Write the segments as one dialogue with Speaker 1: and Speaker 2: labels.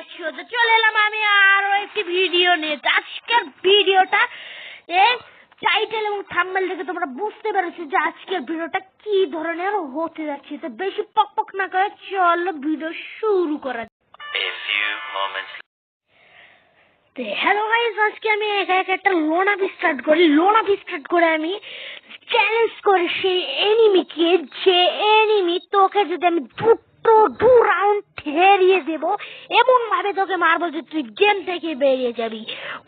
Speaker 1: আছো তো চলে এলাম আমি আরও একটি ভিডিও নিয়ে। আজকের ভিডিওটা এ টাইটেল এবং থাম্বনেল দেখে তোমরা বুঝতে পেরেছ যে আজকের ভিডিওটা কি ধরনের হতে যাচ্ছে। তো বেশি পক পক না করে চলো ভিডিও শুরু করা হ্যালো গাইস আজকে আমি একা একা একটা লোন স্টার্ট করি। লোন স্টার্ট করে আমি চ্যালেঞ্জ করি সেই এনিমিকে যে এনিমি তোকে যদি আমি দুটো দু রাউন্ড হেরিয়ে দেব। এমন ভাবে তোকে মারবো যে তুই গেম থেকে বেরিয়ে যাবি।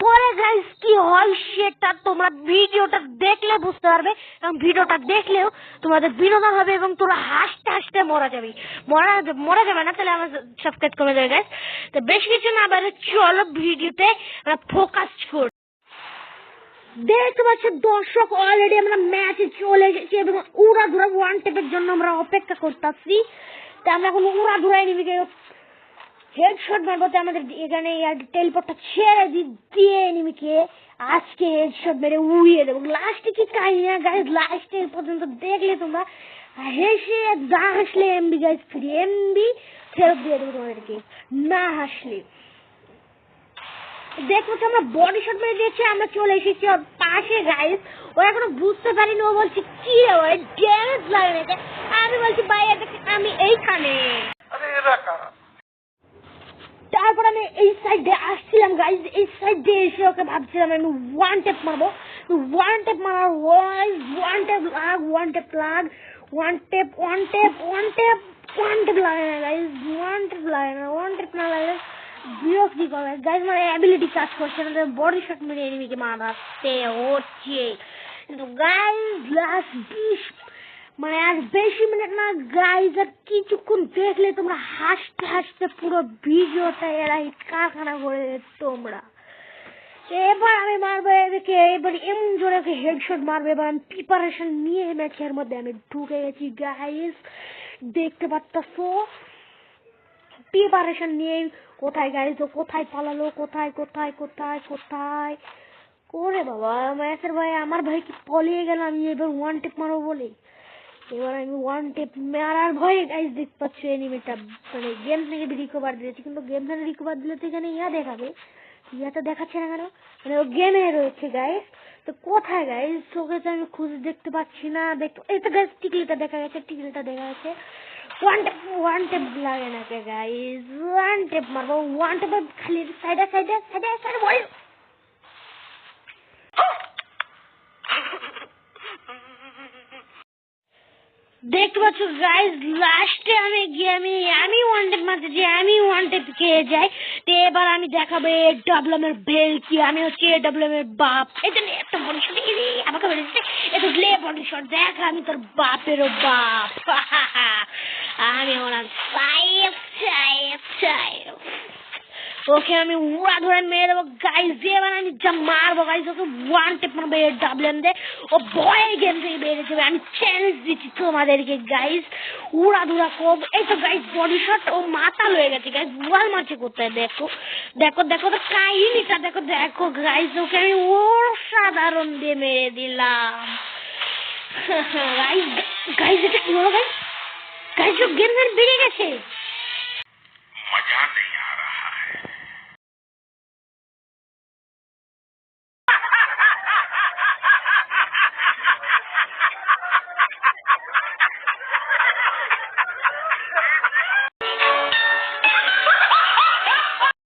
Speaker 1: পরে গাইস কি হয় সেটা তোমরা ভিডিওটা দেখলে বুঝতে পারবে। এবং ভিডিওটা দেখলেও তোমাদের বিনোদন হবে এবং তোরা হাসতে হাসতে মরা যাবি। মরা মরা যাবে না, তাহলে আমার সাবস্ক্রাইব করে দেবে গাইস তো বেশ কিছু না বাইরে চলো ভিডিওতে ফোকাস কর। দেখতে পাচ্ছ দর্শক অলরেডি আমরা ম্যাচে চলে এসেছি এবং উড়া ধুরা ওয়ান টেপের জন্য আমরা অপেক্ষা করতেছি। আমরা এখন উড়া এনিমিকে হেডশট আমাদের এখানে ছেড়ে দিয়ে এনিমিকে আজকে হেডশট মেরে উড়িয়ে দেবো। লাস্টে কি কাহিনী গাইজ লাস্টে পর্যন্ত দেখলে তোমরা হেসে না হাসলে এমবি গাইজ ফিরে এমবি ফেরত দিয়ে দেবো তোমাদেরকে। না হাসলে। দেখো তো আমরা বডি শট মেরে দিয়েছি আমরা চলে এসেছি ওর পাশে গাইস ও এখনও বুঝতে পারিনি ও বলছে কি রে ওই ড্যামেজ লাগে আমি বলছি ভাই এটা আমি এইখানে। তারপর আমি এই সাইডে আসছিলাম গাইজ এই সাইডে এসে ওকে ভাবছিলাম আমি ওয়ান টেপ মারবো। ওয়ান টেপ মারার ওয়াইজ ওয়ান টেপ লাগ ওয়ান টেপ লাগ one tape one tape one tape one tape লাগে না গাইজ ওয়ান টেপ লাগে না ওয়ান টেপ না লাগলে করে গাইজ মানে অ্যাবিলিটি কাজ করছে না বডি শট মেরে এনিমিকে মারাতে হচ্ছে। কিন্তু গাইজ লাস্ট বিশ মানে আর বেশি মিনিট না গাইজ আর কিছুক্ষণ দেখলে তোমরা হাসতে হাসতে পুরো ভিডিওটা এরা কারখানা করে তোমরা। এবার আমি মারবো এদিকে এবার এমন জোরে ওকে হেডশট মারবে, এবার আমি প্রিপারেশন নিয়ে ম্যাচের মধ্যে আমি ঢুকে গেছি গাইজ দেখতে পাচ্ছো প্রিপারেশন নিয়ে কোথায় গাইজ ও কোথায় পালালো, কোথায় কোথায় কোথায় কোথায়? করে বাবা ম্যাচের ভাই, আমার ভাই কি পলিয়ে গেল? আমি এবার ওয়ান টেপ মারবো বলে। এবার আমি ওয়ান টেপ মারার ভয়ে গাইজ দেখতে পাচ্ছ এনিমিটা মানে গেম থেকে রিকভার দিয়েছি, কিন্তু গেম থেকে রিকভার দিলে তো এখানে ইয়া দেখাবে। ইয়াটা দেখাচ্ছে না কেন? মানে ও গেমে রয়েছে গাইজ তো কোথায় গাইজ তোকে তো আমি খুঁজে দেখতে পাচ্ছি না। দেখতে এই তো গাইজ টিকলিটা দেখা গেছে, টিকলিটা দেখা গেছে। ওয়ান টেপ ওয়ান টেপ লাগে না কে গাইজ ওয়ান টেপ মারবো ওয়ান টেপে খালি সাইডে সাইডে সাইডে সাইডে বল। দেখতে পাচ্ছ গাইজ লাস্টে আমি গিয়ে আমি আমি ওয়ান টেপ মারতে যাই, আমি ওয়ান টেপ খেয়ে যাই। তো এবার আমি দেখাবো এ ডাবলাম এর বেল কি, আমি হচ্ছে এ ডাবলাম এর বাপ। এটা নিয়ে একটা বডি শট আমাকে বেড়েছে এটা লে বডি শট দেখ আমি তোর বাপেরও বাপ। ওকে আমি উড়া ধরে মেরে দেবো। গাইজ দিয়ে এবার আমি যা মারবো। গাইজ ওকে ওয়ান টেপ মারবো ডাবলেন দে ও গেম থেকে বেরিয়ে যাবে। আমি চ্যালেঞ্জ দিচ্ছি তোমাদেরকে গাইজ উড়া ধুরা এই তো গাইজ বডি শট ও মাথা হয়ে গেছে। গাইজ ওয়াল মারছে কোথায়? দেখো। দেখো দেখো তো কাহিনিটা। দেখো দেখো গাইজ ওকে আমি অসাধারণ দিয়ে মেরে দিলাম। গাইজ গাইজ এটা কি হলো গাইজ গাইজ ও গেম বেড়ে গেছে।